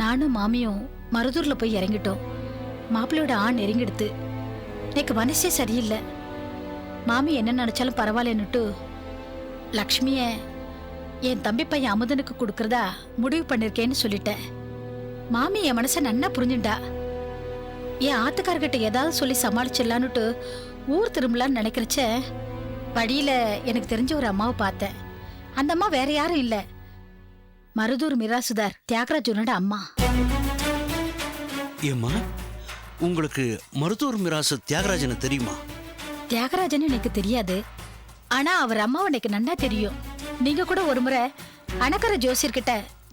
நானும் மாமியும் மருதூர்ல போய் இறங்கிட்டோம். மாப்பிள்ளையோட ஆண் இறங்கிடுத்து எனக்கு மனசே சரியில்லை. மாமி என்ன நினைச்சாலும் பரவாயில்லன்னுட்டு லக்ஷ்மிய என் தம்பி பையன் அமுதனுக்கு கொடுக்கறதா முடிவு பண்ணிருக்கேன்னு சொல்லிட்டேன். மாமி என் மனசை நன்னா புரிஞ்சுண்டா என் ஆத்துக்காரர்கிட்ட ஏதாவது சொல்லி சமாளிச்சிடலான்னுட்டு ஊர் திரும்பலான்னு நினைக்கிறச்ச வழியில எனக்கு தெரிஞ்ச ஒரு அம்மாவை பார்த்தேன். அந்த அம்மா வேற யாரும் இல்லை. மருதூர் மிராசுதார் தியாகராஜனோட அம்மா. ஏம்மா உங்களுக்கு மருத்துவர் மிராசு தியாகராஜனை தெரியுமா? தியாகராஜன் எனக்கு தெரியாது. ஆனா அவர் அம்மாவை எனக்கு நன்னா தெரியும். நீங்க கூட ஒரு முறை அணக்கர ஜோசியர்கிட்ட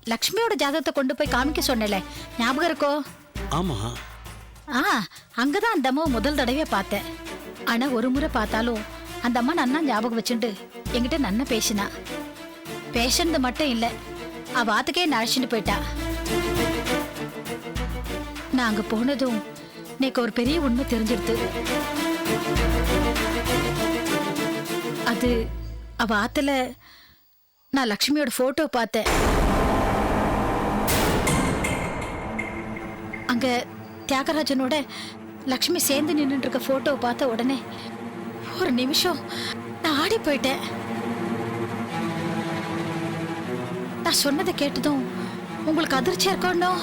லக்ஷ்மியோட ஜாதகத்தை கொண்டு போய் காமிக்க சொன்னல ஞாபகம் இருக்கோ? ஆமா. ஆ அங்கதான் அந்த அம்மாவை முதல் தடவையா பார்த்தேன். ஆனா ஒரு முறை பார்த்தாலும் அந்த அம்மா நன்னா ஞாபகம் வச்சுண்டு என்கிட்ட நன்னா பேசினா. பேசுனது மட்டும் இல்ல அவ ஆத்துக்கே நழைச்சிட்டு போயிட்டா. நான் அங்க போனதும் எனக்கு ஒரு பெரிய உண்மை தெரிஞ்சிடுது அது அவ ஆத்துல நான் லக்ஷ்மியோட போட்டோ பார்த்தேன். அங்க தியாகராஜனோட லக்ஷ்மி சேர்ந்து நின்றுட்டு இருக்க போட்டோவை பார்த்த உடனே ஒரு நிமிஷம் நான் ஆடி போயிட்டேன். நான் சொன்னதை கேட்டதும் உங்களுக்கு அதிர்ச்சியா இருக்கணும்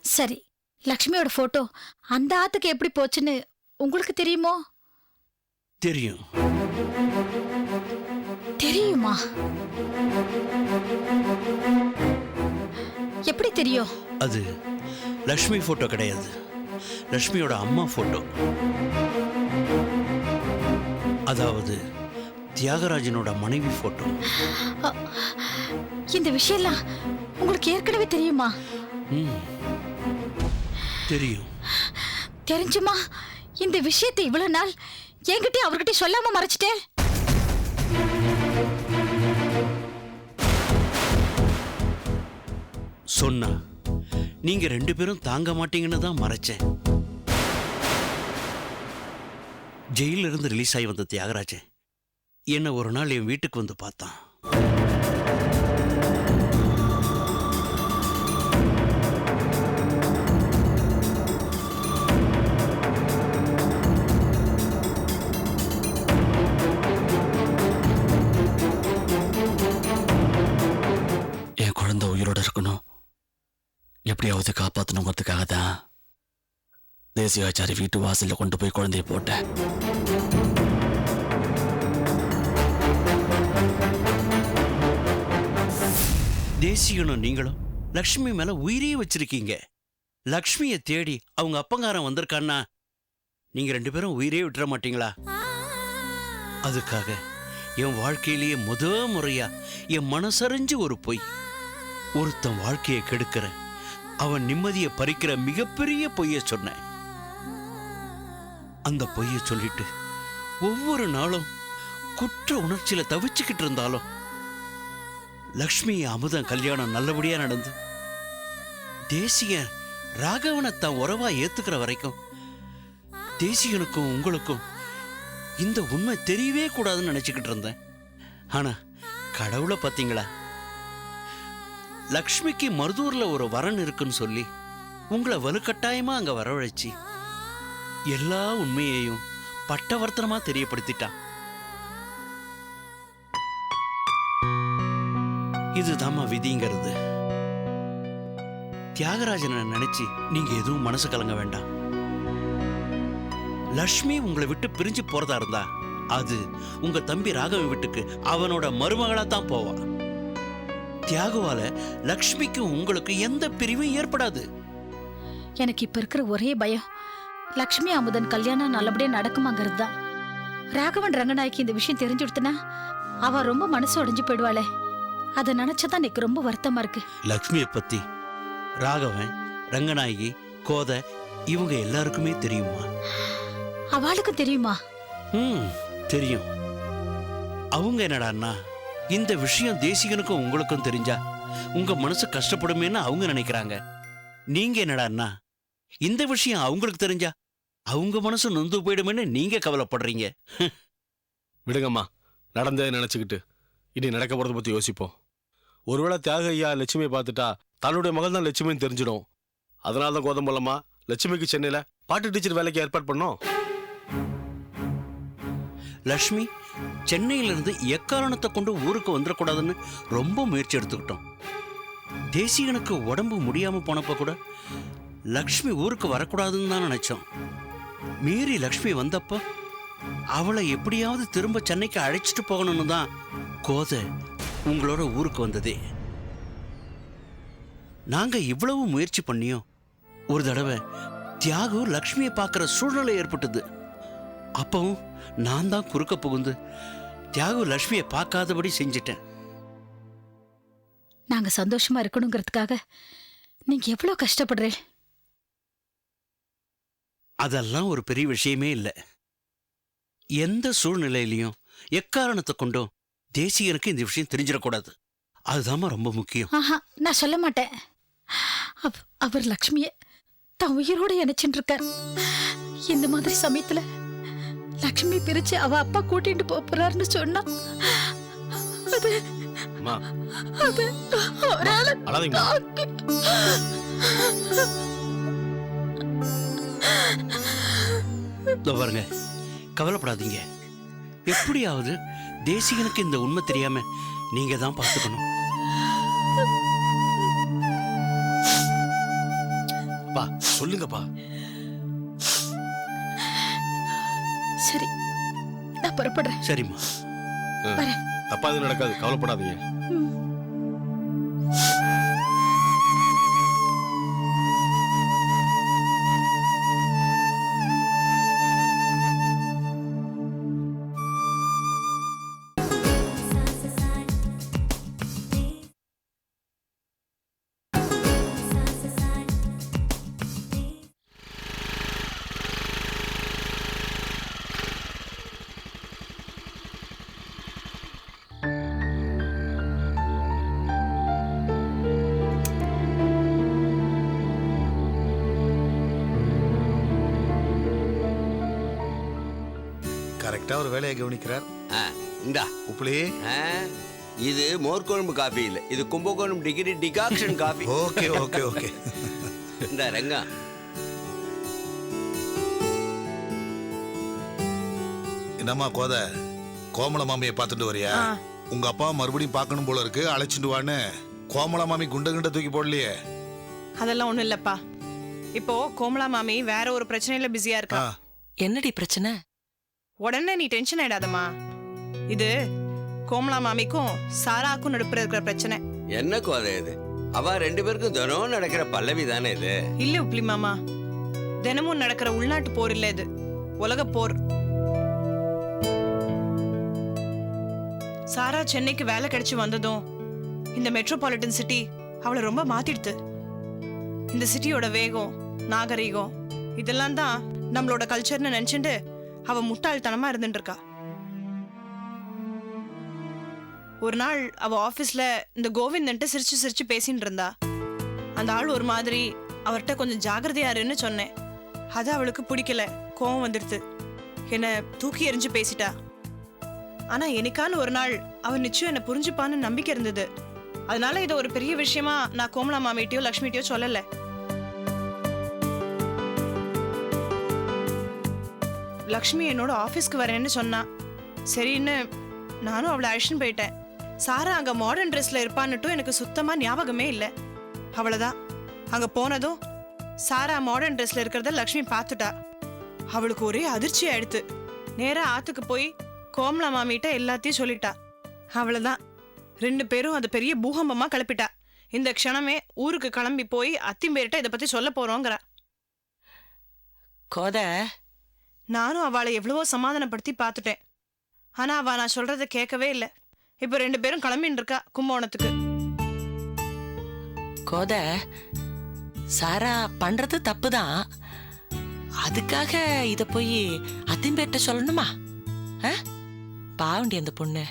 சரி லக்ஷ்மியோட போட்டோ அந்த ஆத்துக்கு எப்படி போச்சுன்னு உங்களுக்கு தெரியுமோ? தெரியும். தெரியுமா? எப்படி தெரியும்? அது லக்ஷ்மி போட்டோ கிடையாது. லக்ஷ்மியோட அம்மா போட்டோ அதாவது தியாகராஜனோட மனைவி போட்டோ இந்த விஷயம்லாம் உங்களுக்கு ஏற்கனவே தெரியுமா? தெரியும். தெரிஞ்சுமா? இந்த விஷயத்தை இவ்வளவு நாள் என்கிட்ட அவர்கிட்ட சொல்லாம மறைச்சிட்டேன். சொன்னா நீங்க ரெண்டு பேரும் தாங்க மாட்டீங்கன்னு தான் மறைச்சேன். ஜெயில இருந்து ரிலீஸ் ஆகி வந்த தியாகராஜன். என்னை ஒரு நாள் என் வீட்டுக்கு வந்து பார்த்தான். என் குழந்தை உயிரோட இருக்கணும். எப்படியாவது காப்பாற்றணுங்கிறதுக்காக தான் தேசியாச்சாரி வீட்டு வாசலில் கொண்டு போய் குழந்தைய போட்டேன். தேசிகனும் நீங்களும் லக்ஷ்மி மேல உயிரே வச்சிருக்கீங்க. லக்ஷ்மியை தேடி அவங்க அப்பங்காரன் வந்திருக்கான்னா நீங்க ரெண்டு பேரும் உயிரே விட்டுற மாட்டீங்களா? அதுக்காக என் வாழ்க்கையிலேயே முத முறையா என் மனசறிஞ்சு ஒரு பொய் ஒருத்தன் வாழ்க்கையை கெடுக்கிற அவன் நிம்மதியை பறிக்கிற மிகப்பெரிய பொய்ய சொன்னேன். அந்த பொய்ய சொல்லிட்டு ஒவ்வொரு நாளும் குற்ற உணர்ச்சியில தவிச்சுக்கிட்டு இருந்தாலும் லக்ஷ்மி அமுதன் கல்யாணம் நல்லபடியாக நடந்து. தேசிய ராகவனை தான் உறவாக ஏற்றுக்கிற வரைக்கும் தேசிகனுக்கும் உங்களுக்கும் இந்த உண்மை தெரியவே கூடாதுன்னு நினச்சிக்கிட்டு இருந்தேன். ஆனால் கடவுளை பார்த்தீங்களா லக்ஷ்மிக்கு மருதூரில் ஒரு வரன் இருக்குன்னு சொல்லி உங்களை வலுக்கட்டாயமாக அங்கே வரவழைச்சு எல்லா உண்மையையும் பட்டவர்த்தனமாக தெரியப்படுத்திட்டான். இதுதாம்மா விதிங்கிறது. தியாகராஜனை நினைச்சு நீங்க எதுவும் மனசு கலங்க வேண்டாம். லக்ஷ்மி உங்களை விட்டு பிரிஞ்சு போறதா இருந்தா அது உங்க தம்பி ராகவன் வீட்டுக்கு அவனோட மருமகளா தான் போவா. தியாகுவால லக்ஷ்மிக்கு உங்களுக்கு எந்த பிரிவும் ஏற்படாது. எனக்கு இப்ப இருக்கிற ஒரே பயம் லக்ஷ்மி அமுதன் கல்யாணம் நல்லபடியா நடக்குமாங்கிறது தான் ராகவன் ரங்கநாயக்கு இந்த விஷயம் தெரிஞ்சுடுத்துனா அவ ரொம்ப மனசு உடைஞ்சு போயிடுவாளே. அதை நினைச்சதான் எனக்கு ரொம்ப வருத்தமா இருக்கு. லக்ஷ்மியை பத்தி ராகவன் ரங்கநாயகி கோதை இவங்க எல்லாருக்குமே தெரியுமா? அவளுக்கும் தெரியுமா? ம் தெரியும். அவங்க என்னடான்னா இந்த விஷயம் தேசிகனுக்கும் உங்களுக்கும் தெரிஞ்சா உங்க மனசு கஷ்டப்படுமேன்னு அவங்க நினைக்கிறாங்க. நீங்க என்னடான்னா இந்த விஷயம் அவங்களுக்கு தெரிஞ்சா அவங்க மனசு நொந்து போயிடுமேன்னு நீங்க கவலைப்படுறீங்க. விடுங்கம்மா நடந்ததை நினச்சிக்கிட்டு இனி நடக்க போகிறத பற்றி யோசிப்போம். ஒருவேளை தியாக ஐயா லட்சுமியை பார்த்துட்டா தன்னுடைய மகள் தான் லட்சுமின்னு தெரிஞ்சிடும். அதனால தான் கோதம்பலம்மா லட்சுமிக்கு சென்னையில் பாட்டு டீச்சர் வேலைக்கு ஏற்பாடு பண்ணோம். லக்ஷ்மி சென்னையிலிருந்து எக்காரணத்தை கொண்டு ஊருக்கு வந்துடக்கூடாதுன்னு ரொம்ப முயற்சி எடுத்துக்கிட்டோம். தேசிகனுக்கு உடம்பு முடியாமல் போனப்ப கூட லக்ஷ்மி ஊருக்கு வரக்கூடாதுன்னு தான் நினச்சோம். மீறி லக்ஷ்மி வந்தப்போ அவளை எப்படியாவது திரும்ப சென்னைக்கு அழைச்சிட்டு போகணும்னு தான் கோதை உங்களோட ஊருக்கு வந்ததே. நாங்க இவ்வளவு முயற்சி பண்ணியும் ஒரு தடவை தியாகு லக்ஷ்மியை பார்க்குற சூழ்நிலை ஏற்பட்டது. அப்பவும் நான் தான் குறுக்க புகுந்து தியாகு லக்ஷ்மியை பார்க்காதபடி செஞ்சிட்டேன். நாங்க சந்தோஷமா இருக்கணுங்கிறதுக்காக நீங்க எவ்வளவு கஷ்டப்படுறே? அதெல்லாம் ஒரு பெரிய விஷயமே இல்லை. எந்த சூழ்நிலையிலையும் எக்காரணத்தை கொண்டும் தேசிகனுக்கு இந்த விஷயம் தெரிஞ்சிடக்கூடாது. அதுதாம்மா ரொம்ப முக்கியம். ஆஹா நான் சொல்ல மாட்டேன். அவ- அவர் லக்ஷ்மிய தான் உயிரோட இணைச்சுட்டு இருக்கார் இந்த மாதிரி சமயத்துல லக்ஷ்மி பிரிச்சு அவ அப்பா கூட்டிட்டு போப் போறாருன்னு சொன்னா அது அம்மா. அது அவரால அழாதீங்கம்மா. இதோ பாருங்க கவலைப்படாதீங்க. எப்படியாவது தேசிகனுக்கு இந்த உண்மை தெரியாம நீங்க தான் பார்த்துக்கணும். அப்பா சொல்லுங்கப்பா. சரி நான் புறப்படுறேன். சரிம்மா. தப்பா எதுவும் நடக்காது கவலைப்படாதீங்க. கரெக்டா ஒரு வேலையை கவனிக்கிறார். ஆ, இந்தா. உப்புளி. ஆ, இது மோர்க்குழம்பு காஃபி இல்ல. இது Kumbakonam degree decoction coffee okay okay okay. இந்த ரங்கா. என்னம்மா கோத? கோமல மாமியை பார்த்துட்டு வரியா? உங்க அப்பா மறுபடியும் பார்க்கணும் போல இருக்கு. அழைச்சிட்டு வான்னு கோமல மாமி குண்ட குண்ட தூக்கி போடலையே. அதெல்லாம் ஒண்ணும் இல்லப்பா. இப்போ கோமலா மாமி வேற ஒரு பிரச்சனையில பிஸியா இருக்கா. ஆ, என்னடி பிரச்சனை? உடனே நீ டென்ஷன் ஆயிடாதம்மா. இது கோமலா மாமிக்கும் சாராக்கும் நடுப்புற இருக்கிற பிரச்சனை. என்ன கோதை இது? அவ ரெண்டு பேருக்கும் தினம் நடக்கிற பல்லவி தானே இது? இல்ல உப்ளி மாமா. தினமும் நடக்கிற உள்நாட்டு போர் இல்ல இது. உலக போர். சாரா சென்னைக்கு வேலை கிடைச்சு வந்ததும் இந்த மெட்ரோபாலிட்டன் சிட்டி அவளை ரொம்ப மாத்திடுது இந்த சிட்டியோட வேகம் நாகரீகம் இதெல்லாம் தான் நம்மளோட கல்ச்சர்னு நினைச்சுட்டு அவ முட்டாள்தனமா இருந்துட்டு இருக்கா ஒரு நாள் அவ ஆபீஸ்ல இந்த கோவிந்தன்ட்டு சிரிச்சு சிரிச்சு பேசிட்டு இருந்தா அந்த ஆள் ஒரு மாதிரி அவர்கிட்ட கொஞ்சம் ஜாக்கிரதையா இருன்னு சொன்னேன். அது அவளுக்கு பிடிக்கல கோவம் வந்துடுது என்ன தூக்கி எறிஞ்சு பேசிட்டா. ஆனா எனக்கான ஒரு நாள் அவன் நிச்சயம் என்னை புரிஞ்சுப்பான்னு நம்பிக்கை இருந்தது. அதனால இதை ஒரு பெரிய விஷயமா நான் கோமலா மாமிட்டையோ லக்ஷ்மிட்டையோ சொல்லலை. லக்ஷ்மி என்னோட ஆஃபீஸ்க்கு வரேன்னு சொன்னான் சரின்னு நானும் அவளை அழிச்சுன்னு போயிட்டேன். சாரா அங்கே மாடர்ன் ட்ரெஸ்ஸில் இருப்பான்னுட்டும் எனக்கு சுத்தமாக ஞாபகமே இல்லை. அவ்வளோதான் அங்கே போனதும் சாரா மாடர்ன் ட்ரெஸ்ஸில் இருக்கிறத லக்ஷ்மி பார்த்துட்டா. அவளுக்கு ஒரே அதிர்ச்சி ஆயிடுத்து. நேராக ஆற்றுக்கு போய் கோமலா மாமிட்ட எல்லாத்தையும் சொல்லிட்டா. அவ்வளோதான் ரெண்டு பேரும் அது பெரிய பூகம்பமாக கிளப்பிட்டா. இந்த க்ஷணமே ஊருக்கு கிளம்பி போய் அத்திம்பேர்கிட்ட இதை பற்றி சொல்ல போகிறோங்கிறா கோத நானும் அவளை எவ்வளவோ சமாதானப்படுத்தி பார்த்துட்டேன். ஆனா அவ நான் சொல்றத கேட்கவே இல்லை. இப்போ ரெண்டு பேரும் கிளம்பின்னு இருக்கா கும்பகோணத்துக்கு? கோத சாரா பண்றது தப்புதான். அதுக்காக இத போய் அத்திம்பேர்ட்ட சொல்லணுமா? ஆ? பாவண்டி அந்த பொண்ணு.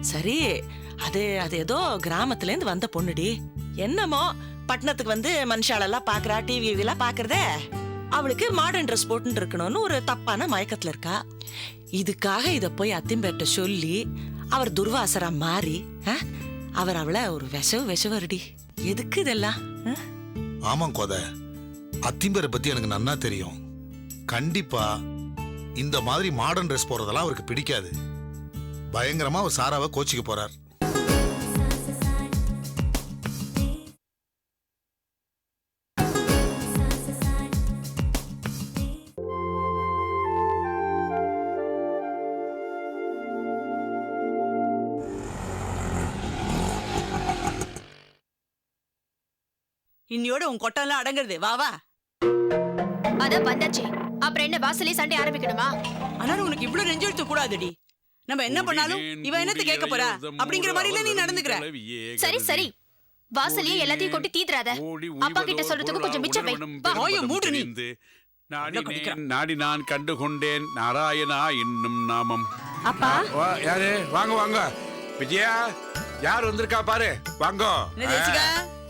சரி அது அது ஏதோ கிராமத்துல இருந்து வந்த பொண்ணுடி. என்னமோ பட்டணத்துக்கு வந்து மனுஷாலெல்லாம் பாக்குறா டிவி எல்லாம் பாக்குறதே. அவளுக்கு மாடர்ன் ட்ரெஸ் போட்டுன்னு இருக்கணும்னு ஒரு தப்பான மயக்கத்துல இருக்கா? இதுக்காக இத போய் அத்திம்பேட்ட சொல்லி அவர் துர்வாசரா மாறி ஆ? அவர் அவளை ஒரு விஷவு விஷவருடி. எதுக்கு இதெல்லாம் ஆமாம் கோத. அத்திம்பேரை பத்தி எனக்கு நன்னா தெரியும். கண்டிப்பா இந்த மாதிரி மாடர்ன் ட்ரெஸ் போறதெல்லாம் அவருக்கு பிடிக்காது. பயங்கரமா அவர் சாராவை கோச்சிக்க போறார். இன்னியோட உன் கொட்டெல்லாம் அடங்குறது. வா வா. அதான் வந்தாச்சு. அப்புறம் என்ன வாசலே சண்டை ஆரம்பிக்கணுமா? ஆனாலும் உனக்கு இவ்வளவு நெஞ்செழுத்து கூடாதுடி. நம்ம என்ன பண்ணாலும் இவ என்னத்த கேட்க போறா? அப்படிங்கிற மாதிரில நீ நடந்துக்கிற. சரி சரி. வாசலையே எல்லாத்தையும் கொட்டி தீத்துறாத அப்பா கிட்ட சொல்றதுக்கு கொஞ்சம் மிச்சம் வை. வாயை மூடு நீ. நாடினேன் நாடி நான் கண்டு கொண்டேன் நாராயணா என்னும் நாமம். அப்பா. யாரு? வாங்க வாங்க. விஜயா யார் வந்திருக்கா பாரு? வாங்க.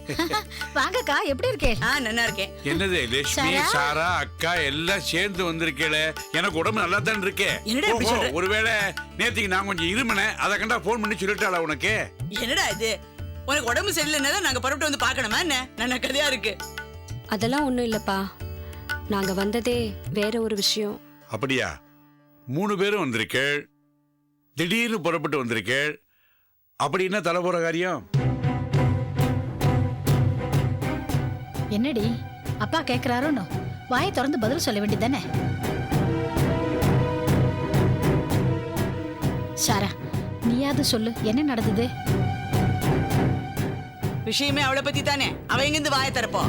வாங்கக்கா எப்படி இருக்கே? ஆ நல்லா இருக்கேன். என்னது லட்சுமி சாரா? அக்கா எல்லாம் சேர்ந்து வந்திருக்கேளே. எனக்கு உடம்பு நல்லா தான் இருக்கு. என்னடா இப்படி ஓஹோ, சொல்ற? ஒருவேளை நேத்திக்கு நான் கொஞ்சம் இருமனேன் அதை கண்டா போன் பண்ணி சொல்லிட்டாளா உனக்கு? என்னடா இது? உனக்கு உடம்பு சரியில்லைன்னா நாங்க புறப்பட்டு வந்து பார்க்கணுமா என்ன? நல்ல கதையா இருக்கு. அதெல்லாம் ஒன்றும் இல்லைப்பா. நாங்கள் வந்ததே வேற ஒரு விஷயம். அப்படியா? மூணு பேரும் வந்திருக்கேள். திடீர்னு புறப்பட்டு வந்திருக்கேள். அப்படின்னா தலை போற காரியம்? என்னடி? அப்பா கேக்குறாரோன்னு வாயை திறந்து பதில் சொல்ல வேண்டியதானே சாரா நீயாவது சொல்லு. என்ன நடந்தது? விஷயமே அவளை பத்தி தானே அவ எங்கிருந்து வாயை திறப்போ?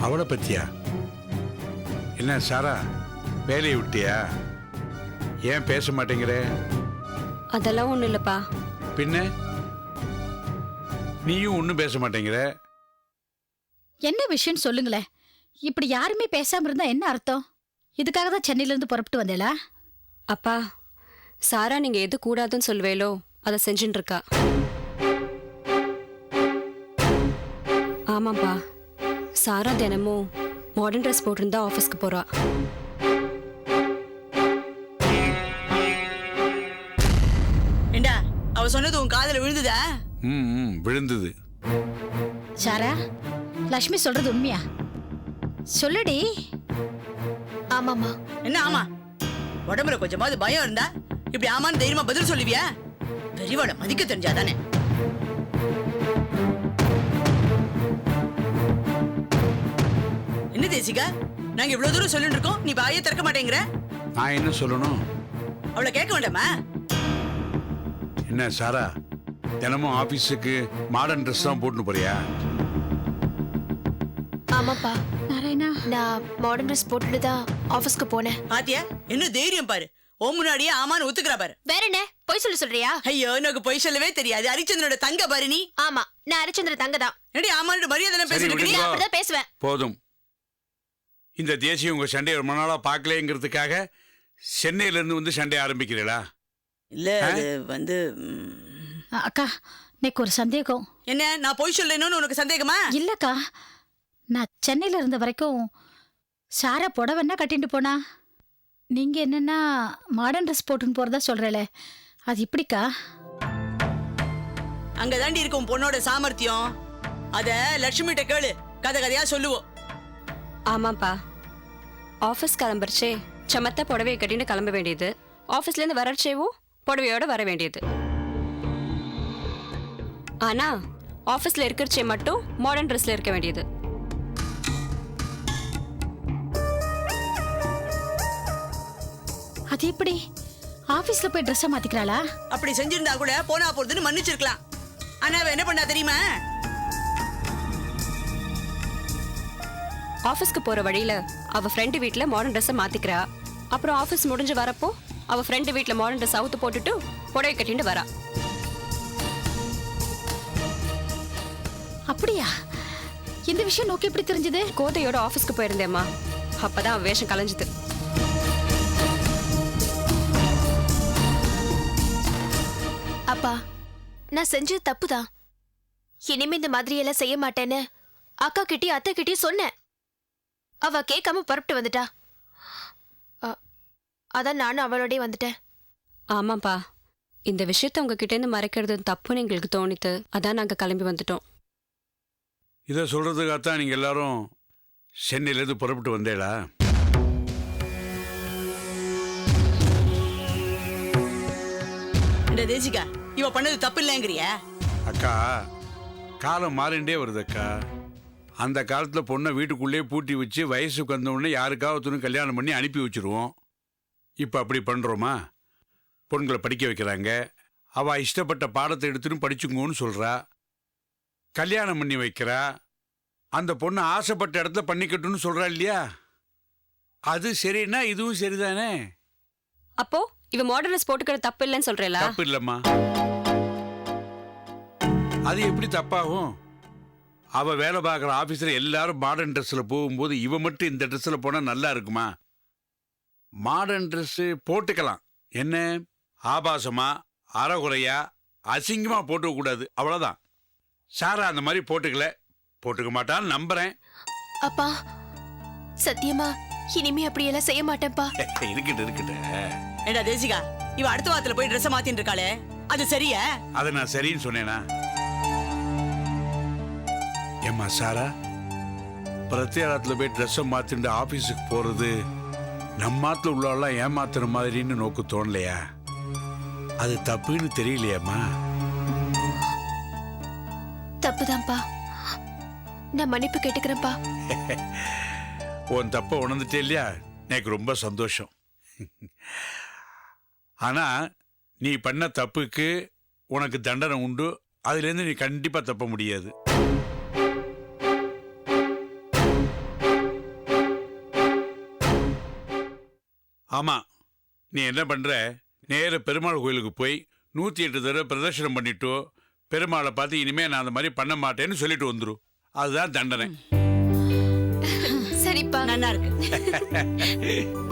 அவளை பத்தியா? என்ன சாரா வேலையை விட்டியா? ஏன் பேச மாட்டேங்கிற? அதெல்லாம் ஒன்றும் இல்லைப்பா. பின்ன? நீயும் ஒன்றும் பேச மாட்டேங்கிற? என்ன விஷயம் சொல்லுங்களேன் இப்படி யாருமே பேசாம இருந்தா என்ன அர்த்தம்? இதுக்காக தான் சென்னையில இருந்து புறப்பட்டு வந்தேளா? அப்பா சாரா நீங்கள் எது கூடாதுன்னு சொல்வேலோ அதை செஞ்சுட்டு இருக்கா. ஆமாப்பா சாரா தினமும் மாடர்ன் ட்ரெஸ் போட்டிருந்தா ஆஃபீஸ்க்கு போறா. ஏண்டா அவ சொன்னது உன் காதுல விழுந்துதா? ம் ம், விழுந்தது. சாரா லக்ஷ்மி சொல்றது உண்மையா? சொல்லுடி. ஆமாமா என்ன ஆமா? உடம்புல கொஞ்சமாவது பயம் இருந்தா இப்படி ஆமான்னு தைரியமா பதில் சொல்லுவியா? பெரியவாளை மதிக்க தெரிஞ்சாதானே. என்ன தேசிகா? நாங்க இவ்வளவு தூரம் சொல்லிட்டு இருக்கோம். நீ வாயே திறக்க மாட்டேங்கிற. நான் என்ன சொல்லணும்? அவளை கேட்க வேண்டாமா? என்ன சாரா? தினமும் ஆபீஸுக்கு மாடர்ன் ட்ரெஸ் தான் போட்டுன்னு போறியா? ஆமாப்பா. நாராயணா. நான் மாடர்ன் ட்ரெஸ் போட்டுட்டு தான் ஆபீஸ்க்கு போனேன். பாத்தியா? என்ன தைரியம் பாரு. ஓ முன்னாடியே ஆமான்னு ஒத்துக்கிறா பாரு. வேற என்ன? பொய் சொல்ல சொல்றியா? ஐயோ எனக்கு பொய் சொல்லவே தெரியாது. ஹரிச்சந்திரனோட தங்க பாரு நீ. ஆமா நான் ஹரிச்சந்திர தங்க தான். என்னடி ஆமான்னு மரியாதை சரி, பேசிட்டு விடுங்க. இருக்கீங்க? அப்படிதான் பேசுவேன். போதும். இந்த தேசியம் உங்க சண்டையை ரொம்ப நாளா பார்க்கலேங்கிறதுக்காக சென்னையில இருந்து வந்து சண்டை ஆரம்பிக்கிறீங்களா? இல்ல அது வந்து அ- அக்கா எனக்கு ஒரு சந்தேகம். என்ன? நான் பொய் சொல்லணும்னு உனக்கு சந்தேகமா? இல்லக்கா. நான் சென்னையில இருந்த வரைக்கும் சாரா புடவைன்னா கட்டிட்டு போனா? நீங்க என்னன்னா மாடர்ன் ட்ரெஸ் போட்டுன்னு போறதா சொல்றேல. அது இப்படிக்கா? அங்க தாண்டி இருக்கும் பொண்ணோட சாமர்த்தியம். அத லட்சுமிகிட்ட கேளு. கதை கதையா சொல்லுவோம். ஆமாப்பா. ஆஃபீஸ் கிளம்புறச்சே சமத்த புடவையை கட்டின்னு கிளம்ப வேண்டியது. ஆஃபீஸ்லேருந்து வரச்சேவும் புடவையோட வர வேண்டியது. ஆனா ஆஃபீஸில் இருக்கிறச்சே மட்டும் மாடர்ன் ட்ரெஸ்ல இருக்க வேண்டியது. அது எப்படி? ஆபீஸ்ல போய் ட்ரெஸ்ஸை மாத்திக்கிறாளா? அப்படி செஞ்சிருந்தா கூட போனா போறதுன்னு மன்னிச்சிருக்கலாம். ஆனா அவ என்ன பண்ணா தெரியுமா? ஆஃபீஸ்க்கு போற வழியில அவ ஃப்ரெண்டு வீட்டில் மாடர்ன் ட்ரெஸ்ஸை மாத்திக்கிறா. அப்புறம் ஆஃபீஸ் முடிஞ்சு வரப்போ அவ ஃப்ரெண்டு வீட்டில் மாடர்ன் ட்ரெஸ் அவுத்து போட்டுட்டு புடவை கட்டிட்டு வரா. அப்படியா? இந்த விஷயம் நோக்கி எப்படி தெரிஞ்சது? கோதையோட ஆஃபீஸ்க்கு போயிருந்தேம்மா. அப்பதான் அவ வேஷம் கலைஞ்சுது. அப்பா நான் செஞ்சது தப்புதான். இனிமே இந்த மாதிரி எல்லாம் செய்ய மாட்டேன்னு அக்கா கிட்டயும் அத்தை கிட்டயும் சொன்னேன். அவ கேட்காம புறப்பட்டு வந்துட்டா. அதான் நானும் அவளோடய வந்துட்டேன். ஆமாப்பா. இந்த விஷயத்த உங்ககிட்ட இருந்து மறைக்கிறது தப்புன்னு எங்களுக்கு தோணித்து அதான் நாங்க கிளம்பி வந்துட்டோம். இதை சொல்றதுக்காகத்தான் நீங்க எல்லாரும் சென்னையிலேருந்து புறப்பட்டு வந்தேளா? இந்த தேசிகா இவ பண்ணது தப்பு இல்லைங்கிறிய அக்கா காலம் மாறிண்டே வருது அக்கா அந்த காலத்தில் பொண்ணை வீட்டுக்குள்ளேயே பூட்டி வச்சு வயசுக்கு வந்த உடனே யாருக்காவது கல்யாணம் பண்ணி அனுப்பி வச்சிருவோம். இப்போ அப்படி பண்ணுறோமா பொண்களை படிக்க வைக்கிறாங்க. அவள் இஷ்டப்பட்ட பாடத்தை எடுத்துன்னு படிச்சுங்கோன்னு சொல்கிறா கல்யாணம் பண்ணி வைக்கிறா. அந்த பொண்ணு ஆசைப்பட்ட இடத்துல பண்ணிக்கட்டும்னு சொல்கிறா இல்லையா? அது சரின்னா இதுவும் சரிதானே? அப்போ? இவ மாடர்ன் ட்ரெஸ் போட்டுக்கிற தப்பு இல்லைன்னு சொல்றேல தப்பு இல்லம்மா. அது எப்படி தப்பாகும்? அவ வேலை பார்க்குற ஆபீஸ்ல எல்லாரும் மாடர்ன் ட்ரெஸ்ல போகும்போது இவ மட்டும் இந்த ட்ரெஸ்ல போனா நல்லா இருக்குமா? மாடர்ன் Dress போட்டுக்கலாம். என்ன? ஆபாசமா அறகுறையா அசிங்கமா போட்டுக்க கூடாது. அவ்வளவுதான். சாரா அந்த மாதிரி போட்டுக்கல. போட்டுக்க மாட்டான்னு நம்புறேன். அப்பா சத்தியமா இனிமே அப்படியெல்லாம் செய்ய மாட்டேன்ப்பா. இருக்கட்டு இருக்கட்டு ஏண்டா தேசிகா இவ அடுத்த வாரத்துல போய் ட்ரெஸ் மாத்தின்னு இருக்காளே? அது சரியா? அதை நான் சரின்னு சொன்னேனா? ஏம்மா சாரா பிரத்யாரத்தில் போய் ட்ரெஸ்ஸை மாத்திட்டு ஆஃபீஸுக்கு போறது நம்ம ஆத்துல உள்ளவெல்லாம் ஏமாத்துற மாதிரின்னு நோக்கு தோணலையா? அது தப்புன்னு தெரியலையாம்மா? தப்புதான்ப்பா. நான் மன்னிப்பு கேட்டுக்கிறேன்ப்பா. உன் தப்பை உணர்ந்துட்டே இல்லையா? எனக்கு ரொம்ப சந்தோஷம். ஆனா நீ பண்ண தப்புக்கு உனக்கு தண்டனை உண்டு. அதுலேருந்து நீ கண்டிப்பா தப்ப முடியாது. ஆமா நீ என்ன பண்ற? நேர பெருமாள் கோயிலுக்கு போய் நூத்தி எட்டு தடவை பிரதர்ஷனம் பண்ணிட்டோ பெருமாளை பார்த்து இனிமே நான் அந்த மாதிரி பண்ண மாட்டேன்னு சொல்லிட்டு வந்துரும் அதுதான் தண்டனை. சரிப்பா நல்லா இருக்கு.